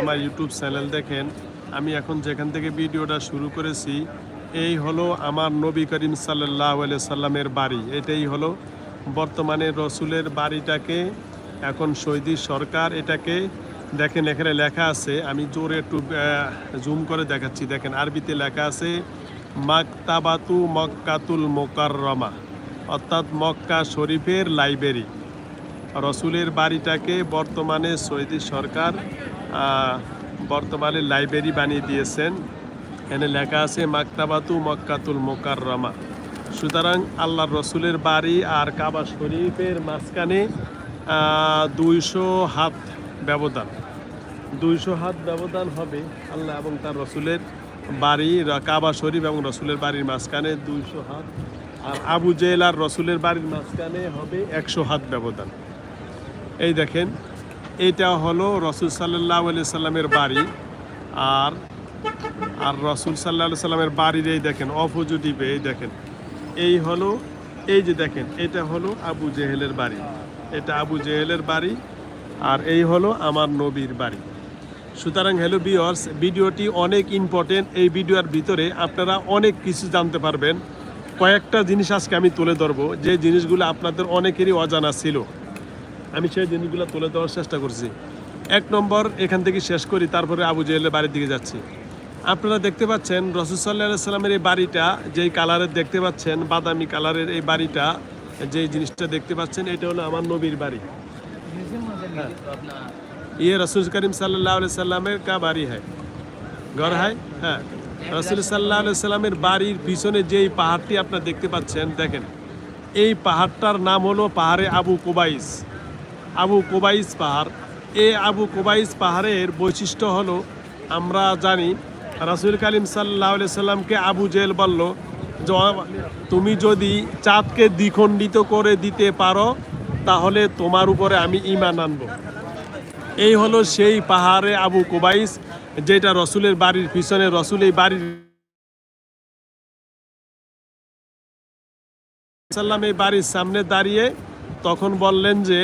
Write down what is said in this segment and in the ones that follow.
আমার YouTube channel দেখেন, আমি এখন যেখান থেকে ভিডিওটা শুরু করেছি, এই হলো আমার নবী করিম সাল্লাহ সাল্লামের বাড়ি। এটাই হলো বর্তমানে রসুলের বাড়িটাকে, এখন সৌদি সরকার এটাকে, দেখেন এখানে লেখা আছে, আমি জোরে একটু জুম করে দেখাচ্ছি, দেখেন আরবিতে লেখা আছে, মাকতাবাতু মক্কাতুল মোকাররমা অর্থাৎ মক্কা শরীফের লাইব্রেরি। রসুলের বাড়িটাকে বর্তমানে সৌদি সরকার বর্তমানে লাইব্রেরি বানিয়ে দিয়েছেন। এখানে লেখা আছে, মাকতাবাতু মক্কাতুল মোকাররমা। সুতরাং আল্লাহ রসুলের বাড়ি আর কাবা শরীফের মাঝখানে দুইশো হাত ব্যবধান। দুইশো হাত ব্যবধান হবে আল্লাহ এবং তার রসুলের বাড়ি, কাবা শরীফ এবং রসুলের বাড়ির মাঝখানে দুইশো হাত। আর আবু জেল আর রসুলের বাড়ির মাঝখানে হবে একশো হাত ব্যবধান। এই দেখেন এটা হলো রসুল সাল্লাহ আলি সাল্লামের বাড়ি। আর আর রসুল সাল্লাহ সাল্লামের বাড়ির এই দেখেন অপোজিটিভে এই দেখেন। এই হলো, এই যে দেখেন, এটা হলো আবু জেহেলের বাড়ি। এটা আবু জেহেলের বাড়ি, আর এই হলো আমার নবীর বাড়ি। সুতরাং হ্যালো বিয়ার্স ভিডিওটি অনেক ইম্পর্টেন্ট। এই ভিডিওর ভিতরে আপনারা অনেক কিছু জানতে পারবেন। কয়েকটা জিনিস আজকে আমি তুলে ধরবো। যে জিনিসগুলো আপনাদের অনেকেরই অজানা ছিল। আমি সেই জিনিসগুলো তুলে দেওয়ার চেষ্টা করছি। এক নম্বর, এখান থেকে শেষ করি, তারপরে আবু জেহেলের বাড়ির দিকে যাচ্ছি। আপনারা দেখতে পাচ্ছেন রসুসাল্লাহ সাল্লামের এই বাড়িটা, যেই কালারের দেখতে পাচ্ছেন, বাদামি কালারের এই বাড়িটা যে জিনিসটা দেখতে পাচ্ছেন, এটা হলো আমার নবীর বাড়ি। হ্যাঁ। ইয়ে রসুল করিম সাল্লাহ সাল্লামের কা বাড়ি হয় ঘর হয় হ্যাঁ। রসুল সাল্লাহ সাল্লামের বাড়ির পিছনে যেই পাহাড়টি আপনারা দেখতে পাচ্ছেন, দেখেন। এই পাহাড়টার নাম হলো পাহাড়ে আবু কুবাইস। আবু কোবাইস পাহাড়। এ আবু কোবাইস পাহাড়ের বৈশিষ্ট্য হলো, আমরা জানি, রাসুল কালিম সাল্লাহ সাল্লামকে আবু জেল বলল তুমি যদি চাঁদকে দ্বিখণ্ডিত করে দিতে পারো, তাহলে তোমার উপরে আমি ইমান আনব। এই হলো সেই পাহাড়ে আবু কুবাইস যেটা রসুলের বাড়ির পিছনে, রসুল এই বাড়ির সাল্লাম এই বাড়ির সামনে দাঁড়িয়ে তখন বললেন যে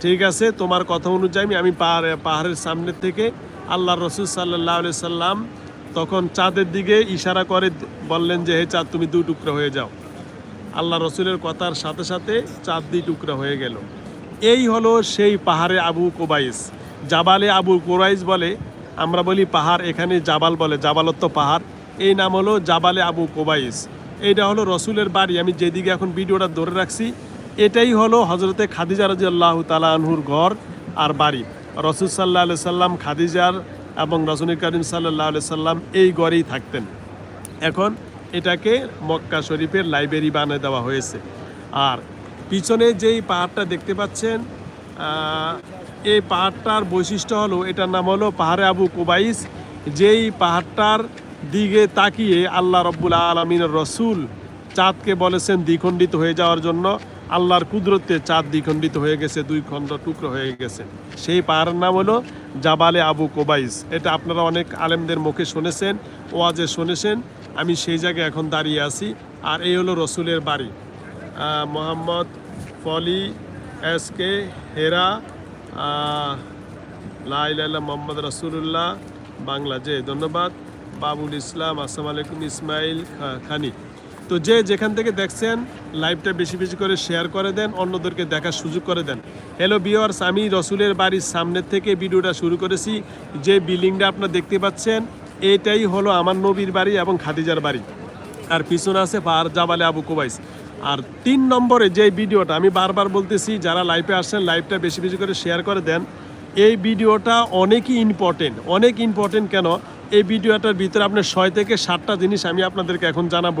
ঠিক আছে, তোমার কথা অনুযায়ী আমি- পাহাড়ে পাহাড়ের সামনে থেকে আল্লাহ রসুল সাল্লাহ সাল্লাম তখন চাঁদের দিকে ইশারা করে বললেন যে, হে চাঁদ, তুমি দু টুকরো হয়ে যাও। আল্লাহ রসুলের কথার সাথে সাথে চাঁদ দুই টুকরা হয়ে গেল। এই হলো সেই পাহাড়ে আবু কোবাইস। জাবালে আবু কোরাইস বলে, আমরা বলি পাহাড় এখানে জাবাল বলে, জাবালত্ব পাহাড়। এই নাম হলো জাবালে আবু কোবাইস। এইটা হলো রসুলের বাড়ি। আমি যেদিকে এখন ভিডিওটা ধরে রাখছি এটাই হলো হজরতে খাদিজা রাজি আল্লাহ তালা আনহুর ঘর আর বাড়ি। রসুল সাল্লাহ আলি সাল্লাম, খাদিজার এবং রসুল করিম সাল্লাহ আলি সাল্লাম এই ঘরেই থাকতেন। এখন এটাকে মক্কা শরীফের লাইব্রেরি বানিয়ে দেওয়া হয়েছে। আর পিছনে যেই পাহাড়টা দেখতে পাচ্ছেন এই পাহাড়টার বৈশিষ্ট্য হলো, এটার নাম হলো পাহাড়ে আবু কুবাইস যেই পাহাড়টার দিকে তাকিয়ে আল্লাহ রব্বুল আলমিনের রসুল চাঁদকে বলেছেন, দ্বিখণ্ডিত হয়ে যাওয়ার জন্য। আল্লাহর কুদরতে চাঁদ দ্বিখণ্ডিত হয়ে গেছে, দুই খণ্ড টুকরো হয়ে গেছে। সেই পাহাড়ের নাম হলো জাবালে আবু কোবাইস। এটা আপনারা অনেক আলেমদের মুখে শুনেছেন, ওয়াজে শুনেছেন। আমি সেই জায়গায় এখন দাঁড়িয়ে আছি। আর এই হলো রসুলের বাড়ি। মোহাম্মদ ফলি, এস কে হেরা লাইলা মোহাম্মদ রসুল্লাহ বাংলা যে, ধন্যবাদ। বাবুল ইসলাম, আসসালামু আলাইকুম, ইসমাইল খানি। তো যে যেখান থেকে দেখছেন লাইভটা বেশি বেশি করে শেয়ার করে দেন, অন্যদেরকে দেখার সুযোগ করে দেন। হ্যালো বিয়ার্স আমি রসুলের বাড়ির সামনের থেকে ভিডিওটা শুরু করেছি। যে বিল্ডিংটা আপনারা দেখতে পাচ্ছেন, এটাই হলো আমার নবীর বাড়ি এবং খাদিজার বাড়ি। আর পিছনে আছে পাহাড় জাবালে আবু কুবাইস। আর তিন নম্বরে যে ভিডিওটা আমি বারবার বলতেছি, যারা লাইভে আসছেন লাইভটা বেশি বেশি করে শেয়ার করে দেন। এই ভিডিওটা অনেকই ইম্পর্টেন্ট অনেক ইম্পর্টেন্ট কেন? এই ভিডিওটার ভিতরে আপনার ছয় থেকে সাতটা জিনিস আমি আপনাদেরকে এখন জানাব।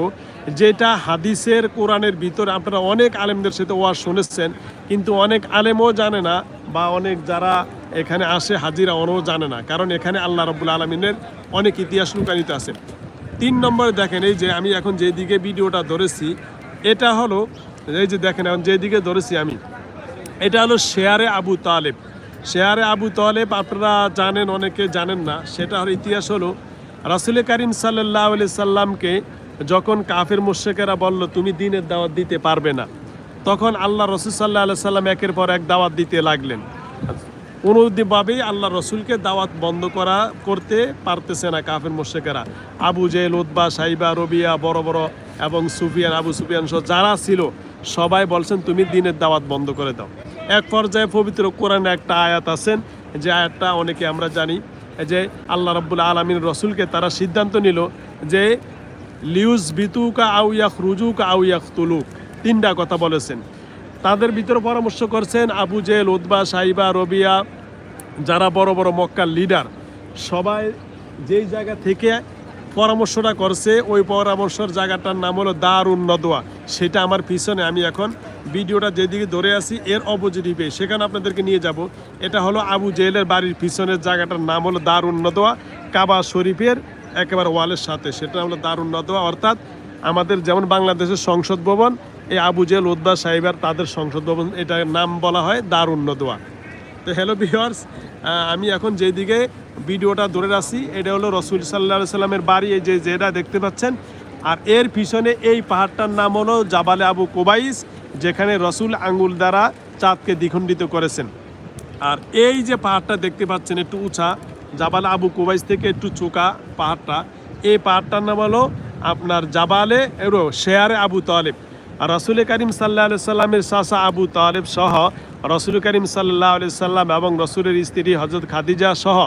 যেটা হাদিসের কোরআনের ভিতরে আপনারা অনেক আলেমদের সাথে ওয়াজ শুনেছেন, কিন্তু অনেক আলেমও জানে না বা অনেক যারা এখানে আসে হাজিরা অনেও জানে না, কারণ এখানে আল্লাহ রব্বুল আলমিনের অনেক ইতিহাস লুকানিত আছে। তিন নম্বরে দেখেন, এই যে আমি এখন যেদিকে ভিডিওটা ধরেছি, এটা হলো, এই যে দেখেন, এখন যেদিকে ধরেছি আমি, এটা হলো শেয়ারে আবু তালেব। শেয়ারে আবু তলেব আপনারা জানেন, অনেকে জানেন না। সেটা ইতিহাস হলো, রাসুল করিম সাল্লাহ আলি সাল্লামকে যখন কাফের মুশেকেরা বলল, তুমি দিনের দাওয়াত দিতে পারবে না। তখন আল্লাহ রসুল সাল্লাহ আলি সাল্লাম একের পর এক দাওয়াত দিতে লাগলেন। কোনোভাবেই আল্লাহ রসুলকে দাওয়াত বন্ধ করা করতে পারতেছে না কাফের মোশেকেরা আবু জেল উদ্বা সাইবা, রবিয়া, বড় বড় এবং সুফিয়ান, আবু সুফিয়ান সহ যারা ছিল, সবাই বলছেন, তুমি দিনের দাওয়াত বন্ধ করে দাও। এক পর্যায়ে পবিত্র কোরআনে একটা আয়াত আছেন। যে আয়াতটা অনেকে আমরা জানি, যে আল্লাহ রাব্বুল আলমিন রসুলকে তারা সিদ্ধান্ত নিল যে লিউজ বিতুকা আউয়াক রুজুক আউয়াক তুলুক তিনটা কথা বলেছেন। তাদের ভিতরে পরামর্শ করছেন আবু জেল উদ্বা সাইবা, রবিয়া, যারা বড় বড় মক্কার লিডার, সবাই যেই জায়গা থেকে পরামর্শটা করছে, ওই পরামর্শের জায়গাটার নাম হলো দারুণ নদোয়া সেটা আমার পিছনে আমি এখন ভিডিওটা যেদিকে ধরে আছি, এর অপোজিটিভে সেখানে আপনাদেরকে নিয়ে যাব। এটা হলো আবু জেলের বাড়ির পিছনের জায়গাটার নাম হলো দারুণ নদোয়া কাবা শরীফের একেবারে ওয়ালের সাথে। সেটা হলো দারুণ নদোয়া অর্থাৎ আমাদের যেমন বাংলাদেশের সংসদ ভবন, এই আবু জেল উদ্বা সাহেবের তাদের সংসদ ভবন, এটার নাম বলা হয় দারুণ নদোয়া তো হ্যালো ভিওয়ার্স আমি এখন যেদিকে ভিডিওটা ধরে রাখছি এটা হলো রসুল সাল্লাহ সাল্লামের বাড়ি, এই যে যেটা দেখতে পাচ্ছেন আর এর পিছনে এই পাহাড়টার নাম হলো জাবালে আবু কোবাইস, যেখানে রসুল আঙ্গুল দ্বারা চাঁদকে দ্বিখণ্ডিত করেছেন। আর এই যে পাহাড়টা দেখতে পাচ্ছেন একটু উঁচা, জাবালে আবু কোবাইস থেকে একটু চোকা পাহাড়টা, এই পাহাড়টার নাম হলো আপনার জাবালে, এরো, শেয়ারে আবু তালেব। আর রসুল করিম সাল্লাহ সাল্লামের চাষা আবু তালেব সহ রসুল করিম সাল্লাহ সাল্লাম এবং রসুলের স্ত্রী হজরত খাদিজা সহ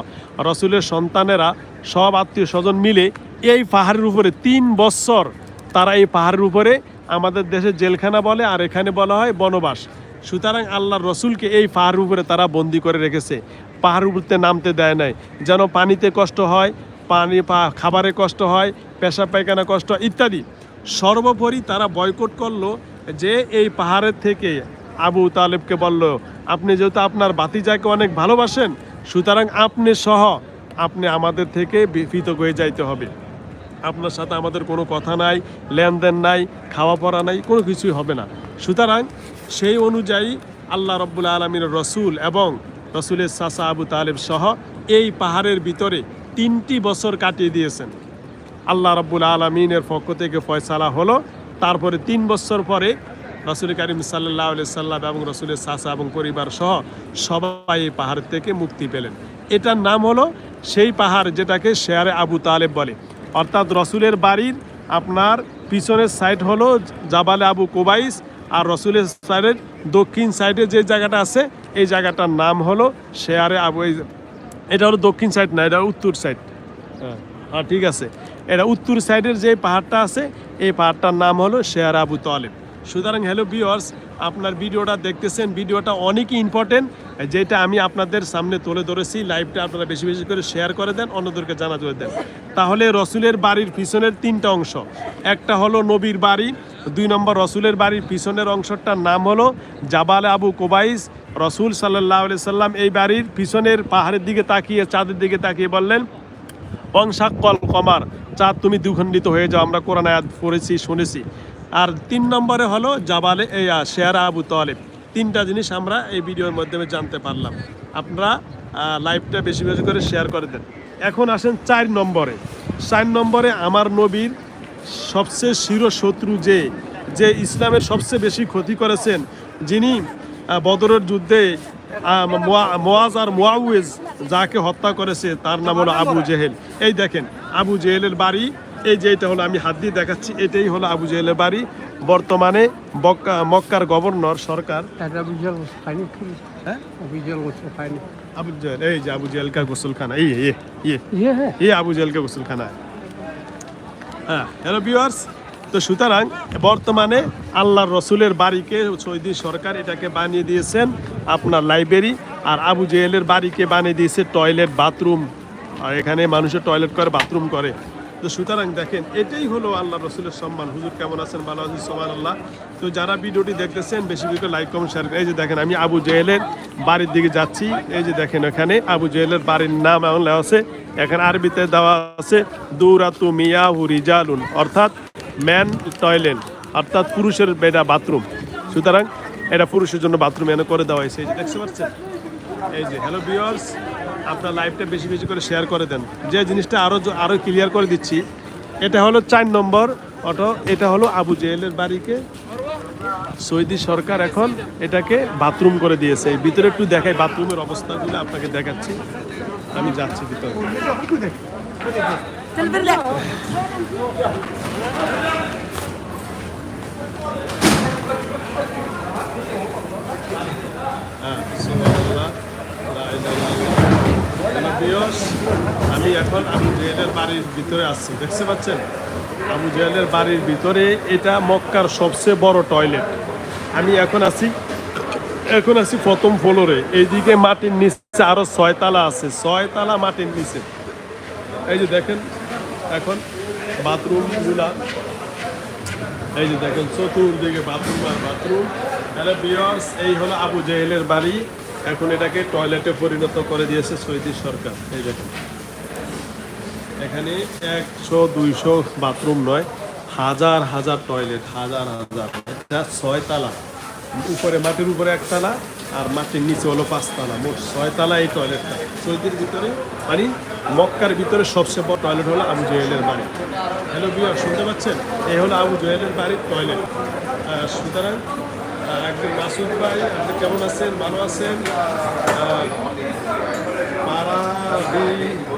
রসুলের সন্তানেরা সব আত্মীয় স্বজন মিলে এই পাহাড়ের উপরে তিন বছর তারা এই পাহাড়ের উপরে আমাদের দেশে জেলখানা বলে আর এখানে বলা হয় বনবাস। সুতরাং আল্লাহর রসুলকে এই পাহাড়ের উপরে তারা বন্দি করে রেখেছে। পাহাড় উপরতে নামতে দেয় নাই। যেন পানিতে কষ্ট হয়, পানি খাবারে কষ্ট হয় পেশা পায়খানা কষ্ট ইত্যাদি। সর্বোপরি তারা বয়কট করল যে এই পাহাড়ের থেকে আবু তালেবকে বলল, আপনি যেহেতু আপনার বাতিজাকে অনেক ভালোবাসেন, সুতরাং আপনি সহ আপনি আমাদের থেকে বি- পৃথক হয়ে যাইতে হবে। আপনার সাথে আমাদের কোনো কথা নাই, লেনদেন নাই, খাওয়া পড়া নাই, কোনো কিছুই হবে না। সুতরাং সেই অনুযায়ী আল্লাহ রব্বুল আলমীর রসুল এবং রসুলের সাসা আবু তালেব সহ এই পাহাড়ের ভিতরে তিনটি বছর কাটিয়ে দিয়েছেন। আল্লাহ রব্বুল আলমিনের পক্ষ থেকে ফয়সালা হলো, তারপরে তিন বছর পরে রসুল করিম সাল্লাহ সাল্লাম এবং রসুলের চাচা এবং পরিবার সহ সবাই এই পাহাড় থেকে মুক্তি পেলেন। এটার নাম হলো সেই পাহাড় যেটাকে শেয়ারে আবু তালেব বলে। অর্থাৎ রসুলের বাড়ির আপনার পিছনের সাইড হলো জাবালে আবু কোবাইস আর রসুলের সাইডের দক্ষিণ সাইডে যে জায়গাটা আছে এই জায়গাটার নাম হলো শেয়ারে আবু এই- এটা হলো দক্ষিণ সাইড না এটা উত্তর সাইড হ্যাঁ। হ্যাঁ ঠিক আছে। এটা উত্তর সাইডের যে পাহাড়টা আছে এই পাহাড়টার নাম হলো শেয়ার আবু তালেব। সুতরাং হ্যালো ভিওয়ার্স আপনার ভিডিওটা দেখতেছেন, ভিডিওটা অনেকই ইম্পর্টেন্ট যেটা আমি আপনাদের সামনে তুলে ধরেছি। লাইভটা আপনারা বেশি বেশি করে শেয়ার করে দেন, অন্যদেরকে জানা করে দেন। তাহলে রসুলের বাড়ির পিছনের তিনটা অংশ। একটা হলো নবীর বাড়ি, দুই নম্বর রসুলের বাড়ির পিছনের অংশটার নাম হলো জাবালে আবু কোবাইস। রসুল সাল্লাহ সাল্লাম এই বাড়ির পিছনের পাহাড়ের দিকে তাকিয়ে, চাঁদের দিকে তাকিয়ে বললেন অংশাকল কমার, চাঁদ তুমি দ্বিখণ্ডিত হয়ে যাও, আমরা কোরআন আয়াত পড়েছি, শুনেছি। আর তিন নম্বরে হলো জাবালে আ, শেয়ারা আবু তালেব। তিনটা জিনিস আমরা এই ভিডিওর মাধ্যমে জানতে পারলাম। আপনারা লাইভটা বেশি বেশি করে শেয়ার করে দেন। এখন আসেন চার নম্বরে। চার নম্বরে আমার নবীর সবচেয়ে শির শত্রু যে যে ইসলামের সবচেয়ে বেশি ক্ষতি করেছেন যিনি বদরের যুদ্ধে মোয়াজ আর মোয়াউজ যাকে হত্যা করেছে তার নাম হলো আবু জেহেল। এই দেখেন আবু জেহেলের বাড়ি এই যে এটা হলো আমি হাত দিয়ে দেখাচ্ছি এটাই হলো আবু জেহেলের বাড়ি। বর্তমানে মক্কার গভর্নর সরকার। হ্যাঁ? আবু জেহেল এই যে আবু জেহেল কা গোসলখানা। এই ইয়ে ইয়ে ये আবু জেলকে গোসলখানা। হ্যাঁ হ্যালো ভিউয়ার্স। তো সুতরাং বর্তমানে আল্লাহর রসুলের বাড়িকে সৌদি সরকার এটাকে বানিয়ে দিয়েছেন আপনার লাইব্রেরি আর আবু জেহেলের বাড়িকে বানিয়ে দিয়েছে টয়লেট বাথরুম। আর এখানে মানুষের টয়লেট করে বাথরুম করে। তো সুতরাং দেখেন, এটাই হলো আল্লাহ রসুলের সম্মান। হুজুর কেমন আছেন? ভালো আছেন সোমান আল্লাহ তো যারা ভিডিওটি দেখতেছেন, বেশি বেশি লাইক কমেন্ট শেয়ার এই যে দেখেন, আমি আবু জেহেলের বাড়ির দিকে যাচ্ছি। এই যে দেখেন এখানে আবু জেহেলের বাড়ির নাম এমন আছে। এখানে আরবিতে দেওয়া আছে, দৌরাতু মিয়া রিজালুন অর্থাৎ ম্যান টয়লেট অর্থাৎ পুরুষের বেডা বাথরুম সুতরাং এটা পুরুষের জন্য বাথরুম এনে করে দেওয়া হয়েছে। এই যে দেখতে পাচ্ছেন? এই যে হ্যালো ভিউয়ার্স আপনার লাইফটা বেশি বেশি করে শেয়ার করে দেন। যে জিনিসটা আরও আরও ক্লিয়ার করে দিচ্ছি, এটা হলো চার নম্বর অটো এটা হলো আবু জেলের বাড়িকে। সৌদি সরকার এখন এটাকে বাথরুম করে দিয়েছে। ভিতরে একটু দেখাই বাথরুমের অবস্থাগুলো আপনাকে দেখাচ্ছি। আমি যাচ্ছি ভিতরে। হ্যাঁ ভিউয়ার্স, আমি এখন আবু জেহেলের বাড়ির ভিতরে আসছি দেখতে পাচ্ছেন? আবু জেহেলের বাড়ির ভিতরে এটা মক্কার সবচেয়ে বড় টয়লেট। আমি এখন আছি এখন আছি প্রথম ফ্লোরে। এইদিকে মাটির নিচে আরও ছয় তালা আছে। ছয় তালা মাটির নিচে। এই যে দেখেন এখন বাথরুমগুলা। এই যে দেখেন চতুর্দিকে বাথরুম আর বাথরুম। হ্যালো বিয়ার্স এই হলো আবু জেহেলের বাড়ি। এখন এটাকে টয়লেটে পরিণত করে দিয়েছে সৌদি সরকার। এই দেখেন। এখানে একশো, দুইশো বাথরুম নয়, হাজার হাজার টয়লেট হাজার হাজার। এটা ছয় তালা। উপরে মাটির উপরে এক তালা আর মাটির নিচে হলো পাঁচ তালা। মোট ছয় তালা এই টয়লেটটা সৌদির ভিতরে মানে মক্কার ভিতরে সবচেয়ে বড় টয়লেট হলো আবু জেহেলের বাড়ি। হ্যালো বিয়ার শুনতে পাচ্ছেন? এই হলো আবু জেহেলের বাড়ির টয়লেট সুতরাং আহ, একজন মাসুদ ভাই আপনি কেমন আছেন? ভালো আছেন?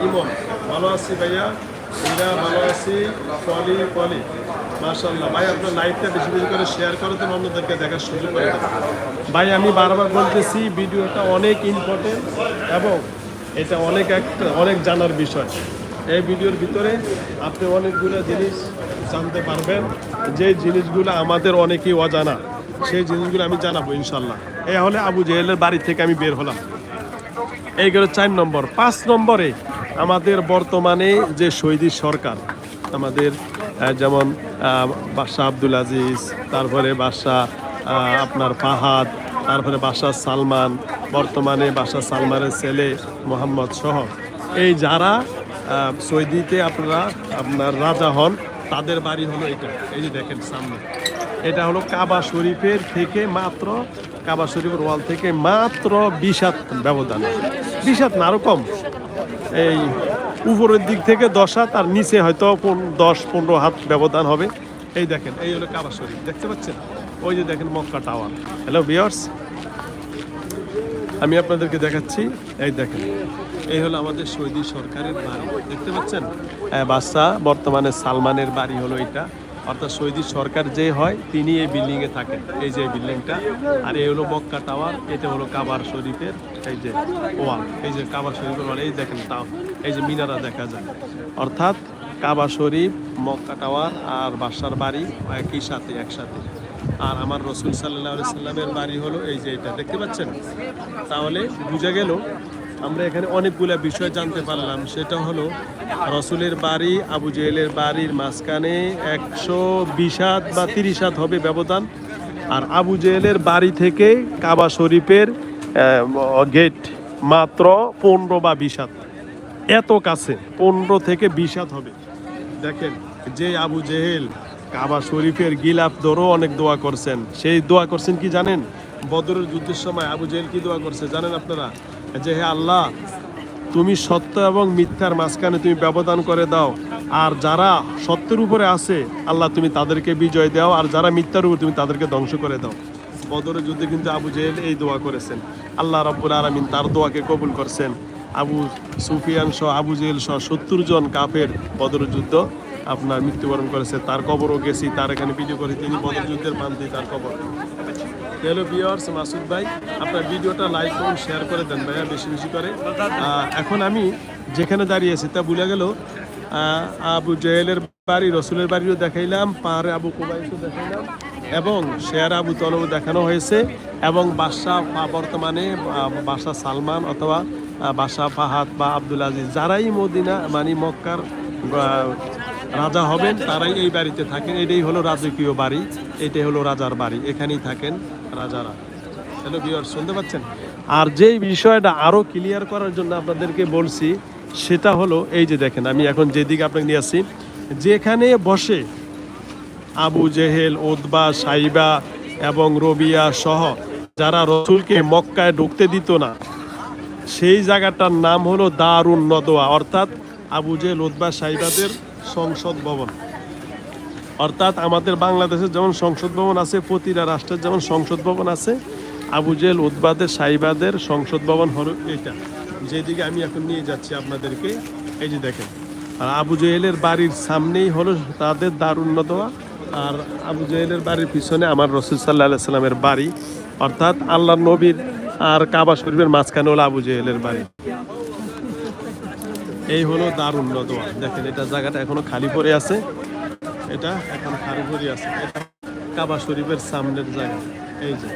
ইমন ভালো আছি ভাইয়া? ইরা ভালো আছি পলি পলি। মাশাল্লাহ ভাই আপনার লাইভটা বেশি বেশি করে শেয়ার করে দেন অন্যদেরকে দেখার সুযোগ করে ভাই আমি বারবার বলতেছি ভিডিওটা অনেক ইম্পর্টেন্ট এবং এটা অনেক একটা অনেক জানার বিষয়। এই ভিডিওর ভিতরে আপনি অনেকগুলো জিনিস জানতে পারবেন। যে জিনিসগুলো আমাদের অনেকেই অজানা। সেই জিনিসগুলো আমি জানাব, ইনশাল্লাহ। এই হলে আবু জেহেলের বাড়ি থেকে আমি বের হলাম। এই গেল চার নম্বর। পাঁচ নম্বরে আমাদের বর্তমানে যে সৌদি সরকার, আমাদের যেমন বাদশাহ আব্দুল আজিজ, তারপরে বাদশাহ আপনার ফাহাদ, তারপরে বাদশাহ সালমান, বর্তমানে বাদশাহ সালমানের ছেলে মোহাম্মদ সহ। এই যারা সৌদিতে আপনারা, আপনার রাজা হন, তাদের বাড়ি হলো এটা। এই যে দেখেন সামনে। এটা হলো কাবা শরীফের থেকে মাত্র কাবা শরীফের ওয়াল থেকে মাত্র বিশ হাত ব্যবধান। বিশ হাত না আরও কম। এই উপরের দিক থেকে দশ হাত আর নিচে হয়তো দশ পনেরো হাত ব্যবধান হবে। এই দেখেন এই হলো কাবা শরীফ। দেখতে পাচ্ছেন? ওই যে দেখেন মক্কা টাওয়ার। হ্যালো বিয়ার্স আমি আপনাদেরকে দেখাচ্ছি। এই দেখেন এই হলো আমাদের সৌদি সরকারের বাড়ি। দেখতে পাচ্ছেন? হ্যাঁ, বাদশাহ বর্তমানে সালমানের বাড়ি হলো এটা। অর্থাৎ সৌদি সরকার যে হয়, তিনি এই বিল্ডিং এ থাকেন। এই যে বিল্ডিংটা, আর এই হলো মক্কা টাওয়ার, এটা হলো কাবার শরীফের এই যে ওয়াল, এই যে কাবার শরীফের ওয়াল, এই দেখেন তাও, এই যে মিনারা দেখা যায়। অর্থাৎ কাবা শরীফ, মক্কা টাওয়ার আর বাদশার বাড়ি একই সাথে, একসাথে। আর আমার রসুল সাল্লাহ সাল্লামের বাড়ি হলো এই যে এটা, দেখতে পাচ্ছেন? তাহলে বুঝা গেল আমরা এখানে অনেকগুলা বিষয় জানতে পারলাম। সেটা হলো, রসুলের বাড়ি, আবু জেহেলের বাড়ির মাঝখানে একশো বিশ হাত বা তিরিশ হাত হবে ব্যবধান। আর আবু জেহেলের বাড়ি থেকে কাবা শরীফের গেট মাত্র পনেরো বা বিশ হাত। এত কাছে, পনেরো থেকে বিশ হাত হবে। দেখেন, যে আবু জেহেল কাবা শরীফের গিলাফ ধরো অনেক দোয়া করছেন। সেই দোয়া করছেন কি জানেন? বদরের যুদ্ধের সময় আবু জেহেল কি দোয়া করছে জানেন আপনারা? যে হে আল্লাহ, তুমি সত্য এবং মিথ্যার মাঝখানে তুমি ব্যবধান করে দাও। আর যারা সত্যের উপরে আছে, আল্লাহ তুমি তাদেরকে বিজয় দাও। আর যারা মিথ্যার উপর, তুমি তাদেরকে ধ্বংস করে দাও। বদরের যুদ্ধে কিন্তু আবু জেহেল এই দোয়া করেছেন। আল্লাহ রব্বুল আলমিন তার দোয়াকে কবুল করছেন। আবু সুফিয়ান সহ, আবু জেহেল সহ সত্তর জন কাফের বদরের যুদ্ধ আপনার মৃত্যুবরণ করেছে। তার কবরও গেছি, তার এখানে ভিডিও করে তিনি বদর যুদ্ধের প্রান্তে তার কবর। হ্যালো ভিওয়ার্স মাসুদ ভাই, আপনার ভিডিওটা লাইক করুন, শেয়ার করে দেন ভাইয়া, বেশি বেশি করে। এখন আমি যেখানে দাঁড়িয়েছি তা ভুলে গেল আবু জেহেলের বাড়ি, রসুলের বাড়িও দেখাইলাম, পাহাড়ে আবু কুবাইসও দেখাইলাম, এবং শেয়ার আবু তলব দেখানো হয়েছে, এবং বাদশাহ বর্তমানে বাদশাহ সালমান অথবা বাদশাহ ফাহাদ বা আব্দুল আজিজ, যারাই মদিনা মানে মক্কার রাজা হবেন, তারাই এই বাড়িতে থাকেন। এটাই হলো রাজকীয় বাড়ি, এটাই হলো রাজার বাড়ি, এখানেই থাকেন। রাজারা। হ্যালো ভিউয়ার শুনতে পাচ্ছেন? আর যেই বিষয়টা আরও ক্লিয়ার করার জন্য আপনাদেরকে বলছি, সেটা হলো এই যে দেখেন, আমি এখন যেদিকে আপনাকে নিয়ে আসছি, যেখানে বসে আবু জেহেল ওদবা সাইবা এবং রবিয়া সহ যারা রসুলকে মক্কায় ঢুকতে দিত না, সেই জায়গাটার নাম হলো দারুণ নদোয়া অর্থাৎ আবু জেহেল ওদবা সাইবাদের সংসদ ভবন। অর্থাৎ আমাদের বাংলাদেশের যেমন সংসদ ভবন আছে, প্রতিটা রাষ্ট্রের যেমন সংসদ ভবন আছে, আবু জেল উদ্বাদের, সাইবাদের সংসদ ভবন হলো এটা। যেদিকে আমি এখন নিয়ে যাচ্ছি আপনাদেরকে, এই যে দেখেন। আর আবু জেহেলের বাড়ির সামনেই হলো তাদের দারুণ্য দেওয়া আর আবু জেহেলের বাড়ির পিছনে আমার রসুল সাল্লাহ সাল্লামের বাড়ি। অর্থাৎ আল্লাহ নবীর আর কাবা শরীফের মাঝখানে হলো আবু জেহেলের বাড়ি। এই হলো দারুণ নদোয়া দেখেন, এটা জায়গাটা এখনও খালি পড়ে আছে। এটা এখন পড়ে আছে। এটা কাবা শরীফের সামনের জায়গা। এই যে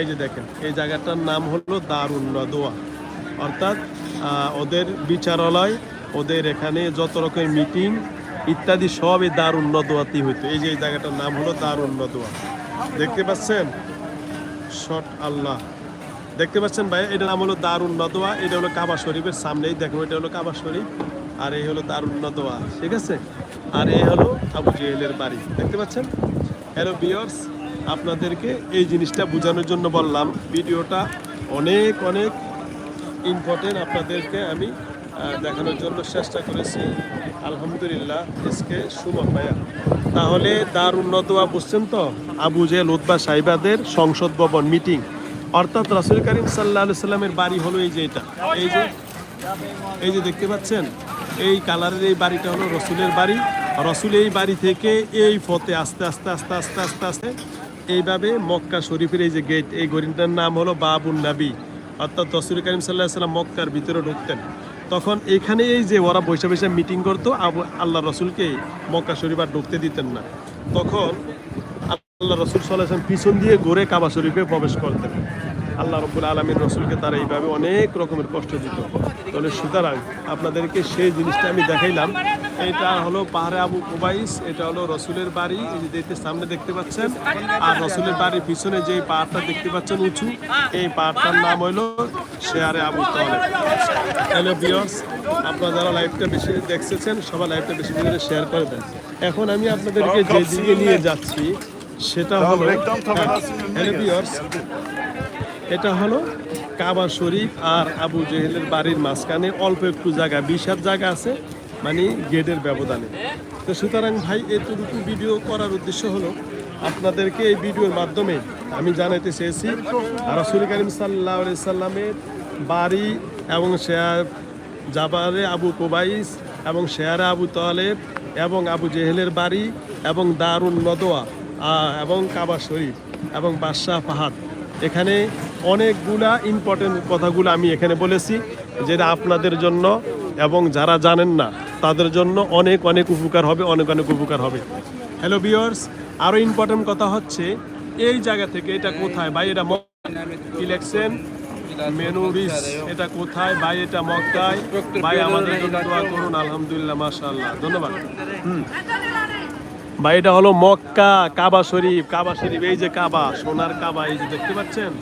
এই যে দেখেন, এই জায়গাটার নাম হলো দারুণ নদোয়া অর্থাৎ ওদের বিচারালয়, ওদের এখানে যত রকমের মিটিং ইত্যাদি সব এই দারুণ নদোয়াতেই হইতো। এই যে, এই জায়গাটার নাম হলো দারুণ নদোয়া দেখতে পাচ্ছেন? শট আল্লাহ। দেখতে পাচ্ছেন ভাই? এটার নাম হলো দারুণ নদোয়া এটা হলো কাবা শরীফের সামনেই। দেখো এটা হলো কাবা শরীফ। আর এই হলো দারুণ নদোয়া ঠিক আছে? আর এই হলো আবু জেহেলের বাড়ি। দেখতে পাচ্ছেন? হ্যালো বিয়ার্স আপনাদেরকে এই জিনিসটা বোঝানোর জন্য বললাম। ভিডিওটা অনেক অনেক ইম্পর্টেন্ট আপনাদেরকে আমি দেখানোর জন্য চেষ্টা করেছি। আলহামদুলিল্লাহ এসকে সুমন ভাইয়া। তাহলে দার উন্নত বুঝছেন তো? আবু জেল উদ্বা সাইবাদের সংসদ ভবন মিটিং অর্থাৎ রাসুল করিম সাল্লাহ সাল্লামের বাড়ি হলো এই যে এটা। এই যে এই যে দেখতে পাচ্ছেন? এই কালারের এই বাড়িটা হলো রসুলের বাড়ি। রসুল এই বাড়ি থেকে এই ফতে আস্তে আস্তে আস্তে আস্তে আস্তে আস্তে এইভাবে মক্কা শরীফের এই যে গেট এই গরিটার নাম হলো বাবুন নাবি। অর্থাৎ রসুল করিম সাল্লাহ সাল্লাম মক্কার ভিতরে ঢুকতেন। তখন এখানে এই যে ওরা বসে বসে মিটিং করতো, আবু- আল্লাহ রসুলকে মক্কা শরীফ আর ঢুকতে দিতেন না। তখন আল্লাহ রসুল সাল্লাম পিছন দিয়ে ঘুরে কাবা শরীফে প্রবেশ করতেন। আল্লাহ রব্বুল আলমীর রসুলকে তারা এইভাবে অনেক রকমের কষ্ট দিত। তাহলে সুতরাং আপনাদেরকে সেই জিনিসটা আমি দেখাইলাম। এটা হলো পাহাড়ে আবু কুবাইস এটা হলো রসুলের বাড়ি। এই যে দেখতে সামনে দেখতে পাচ্ছেন আর রসুলের বাড়ির পিছনে যে পাহাড়টা দেখতে পাচ্ছেন উঁচু এই পাহাড়টার নাম হলো শেয়ারে আবু তালেব। হ্যালো বিয়র্স আপনারা যারা লাইভটা বেশি দেখতেছেন সবাই লাইভটা বেশি করে শেয়ার করে দেন। এখন আমি আপনাদেরকে যে দিকে নিয়ে যাচ্ছি সেটা হলো হ্যালো বিয়র্স এটা হলো কাবা শরীফ আর আবু জেহেলের বাড়ির মাঝখানে অল্প একটু জায়গা বিশ হাত জায়গা আছে মানে গেটের ব্যবধানে। তো সুতরাং ভাই, এতটুকু ভিডিও করার উদ্দেশ্য হলো, আপনাদেরকে এই ভিডিওর মাধ্যমে আমি জানাতে চেয়েছি, রাসুল করিম সাল্লাহ সাল্লামের বাড়ি এবং শেয়ার জাবারে আবু কোবাইস এবং শেয়ারে আবু তালেব এবং আবু জেহেলের বাড়ি এবং দারুণ নদোয়া এবং কাবা শরীফ এবং বাদশাহ ফাহাদ। এখানে অনেকগুলা ইম্পর্টেন্ট কথাগুলো আমি এখানে বলেছি, যেটা আপনাদের জন্য এবং যারা জানেন না, তাদের জন্য অনেক অনেক উপকার হবে, অনেক অনেক উপকার হবে। হ্যালো বিয়ার্স আরও ইম্পর্টেন্ট কথা হচ্ছে, এই জায়গা থেকে এটা কোথায়? ভাই, এটা ইলেকশন মেনুরিস এটা কোথায়? ভাই, এটা মক্কায়? ভাই, আমাদের দোয়া করুন, আলহামদুলিল্লাহ ধন্যবাদ। হুম। ভাই, এটা হলো মক্কা, কাবা শরীফ কাবা শরীফ, এই যে কাবা, সোনার কাবা, এই যে দেখতে পাচ্ছেন?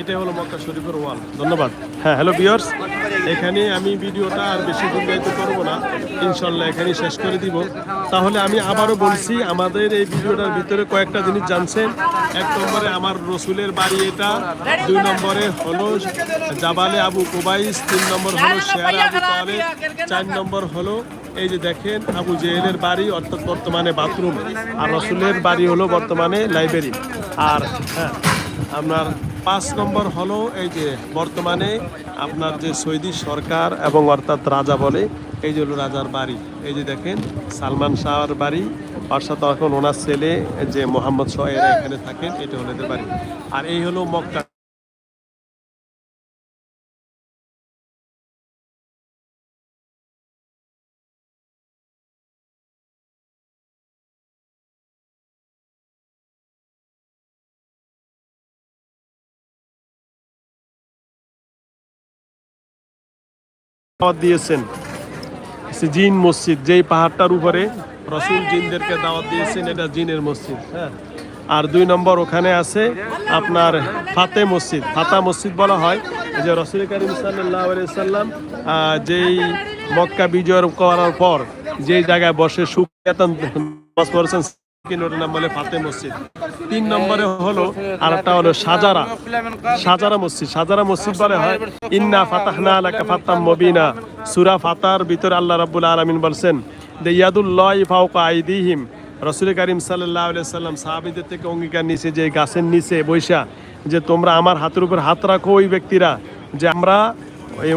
এটাই হলো মক্কা শরীফের ওয়াল। ধন্যবাদ। হ্যাঁ হ্যালো বিয়ার্স এখানে আমি ভিডিওটা আর বেশি দীর্ঘায়িত করব না। ইনশাল্লাহ এখানেই শেষ করে দিব। তাহলে আমি আবারও বলছি আমাদের এই ভিডিওটার ভিতরে কয়েকটা জিনিস জানছেন। এক নম্বরে আমার রসুলের বাড়ি এটা। দুই নম্বরে হলো জাবালে আবু কুবাইস। তিন নম্বর হলো শেয়ার আবু তালেব। চার নম্বর হলো এই যে দেখেন আবু জেহেলের বাড়ি অর্থাৎ বর্তমানে বাথরুম। আর রসুলের বাড়ি হলো বর্তমানে লাইব্রেরি। আর হ্যাঁ আপনার পাঁচ নম্বর হলো এই যে বর্তমানে আপনার যে সৌদি সরকার এবং অর্থাৎ রাজা বলে, এই যে হলো রাজার বাড়ি। এই যে দেখেন, সালমান শাহর বাড়ি। অর্থাৎ এখন ওনার ছেলে যে মোহাম্মদ শাহ এখানে থাকেন, এটা হলো এদের বাড়ি। আর এই হলো মক্কা। দাওয়াত দিয়েছেন। জিন মসজিদ, যেই পাহাড়টার উপরে রসুল জিনদেরকে দাওয়াত দিয়েছেন, এটা জিনের মসজিদ হ্যাঁ। আর দুই নম্বর ওখানে আছে আপনার ফাতে মসজিদ। ফাতা মসজিদ বলা হয় যে রসুল করিম সাল্লাহ সাল্লাম যেই মক্কা বিজয় করার পর যেই জায়গায় বসে পড়েছেন নাম বলে ফাতে মসজিদ। তিন নম্বরে হলো আর একটা হলো সাজারা। সাজারা মসজিদ। সাজারা মসজিদ বলে হয়, ইন্না ফাতাহনা আলাকা ফাতাম মবিনা। সূরা ফাতার ভিতরে আল্লাহ রাব্বুল আলামিন বলছেন যে ইয়াদুল্লাহি ফাওকা আইদিহিম। রসুল করিম সাল্লাহ সাল্লাম সাহাবিদের থেকে অঙ্গীকার নিচে যে গাছের নিচে বৈশা, যে তোমরা আমার হাতের উপর হাত রাখো ওই ব্যক্তিরা, যে আমরা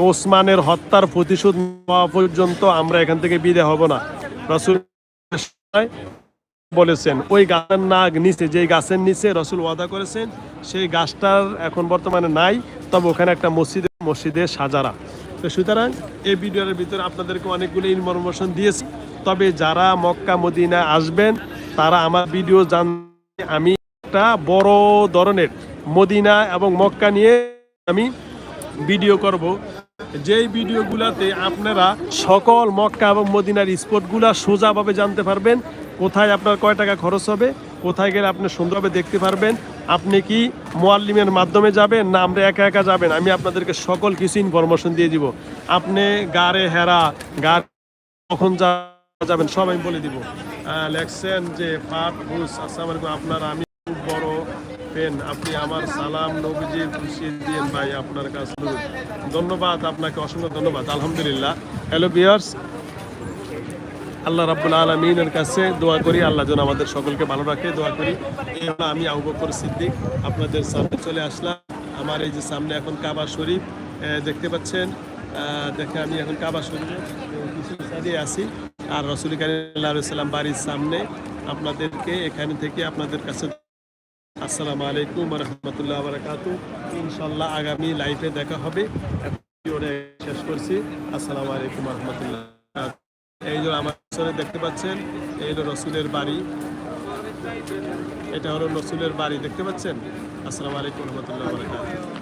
ওসমানের হত্যার প্রতিশোধ পর্যন্ত আমরা এখান থেকে বিদায় হব না। রসুল বলেছেন, ওই গাছের নাগ নিচে যে গাছের নিচে রসুল ওয়াদা করেছেন, সেই গাছটার এখন বর্তমানে নাই, তবে ওখানে একটা মসজিদে মসজিদে সাজারা। তো সুতরাং এই ভিডিওর ভিতরে আপনাদেরকে অনেকগুলো ইনফরমেশন দিয়েছি। তবে যারা মক্কা মদিনা আসবেন, তারা আমার ভিডিও জান আমি একটা বড় ধরনের মদিনা এবং মক্কা নিয়ে আমি ভিডিও করব। যেই ভিডিওগুলোতে আপনারা সকল মক্কা এবং মদিনার স্পটগুলো সোজাভাবে জানতে পারবেন কোথায় আপনার কয় টাকা খরচ হবে, কোথায় গেলে আপনি সুন্দরভাবে দেখতে পারবেন, আপনি কি মোয়াল্লিমের মাধ্যমে যাবেন না আমরা একা একা যাবেন? আমি আপনাদেরকে সকল কিছু ইনফরমেশন দিয়ে দিব। আপনি গাড়ে হেরা গাড় কখন যাবেন সব আমি বলে দিব। লেখছেন যে, পাট হুস আসসালামু আলাইকুম আপনার আমি খুব বড় পেন আপনি আমার সালাম নবীজি খুশি দিয়েন ভাই আপনার কাছে। ধন্যবাদ, আপনাকে অসংখ্য ধন্যবাদ। আলহামদুলিল্লাহ। হ্যালো বিয়ার্স আল্লাহ রাব্বুল আলমিনের কাছে দোয়া করি, আল্লাহ যেন আমাদের সকলকে ভালো রাখে। দোয়া করি আমি আবু বকর সিদ্দিক আপনাদের সামনে চলে আসলাম। আমার এই যে সামনে এখন কাবা শরীফ দেখতে পাচ্ছেন দেখে আমি এখন কাবা শরীফে সাইডে আছি। আর রসুল কালাম বাড়ির সামনে আপনাদেরকে এখানে থেকে আপনাদের কাছে আসসালামু আলাইকুম রহমতুল্লাহ বারাকাতু। ইনশাল্লাহ আগামী লাইফে দেখা হবে। শেষ করছি। আসসালামু আলাইকুম রহমতুল্লাহ। এই যে আমার পিছনে দেখতে পাচ্ছেন, এই হলো রসুলের বাড়ি। এটা হলো রসুলের বাড়ি, দেখতে পাচ্ছেন? আসসালামু আলাইকুম রহমতুল্লাহ বারাকাতু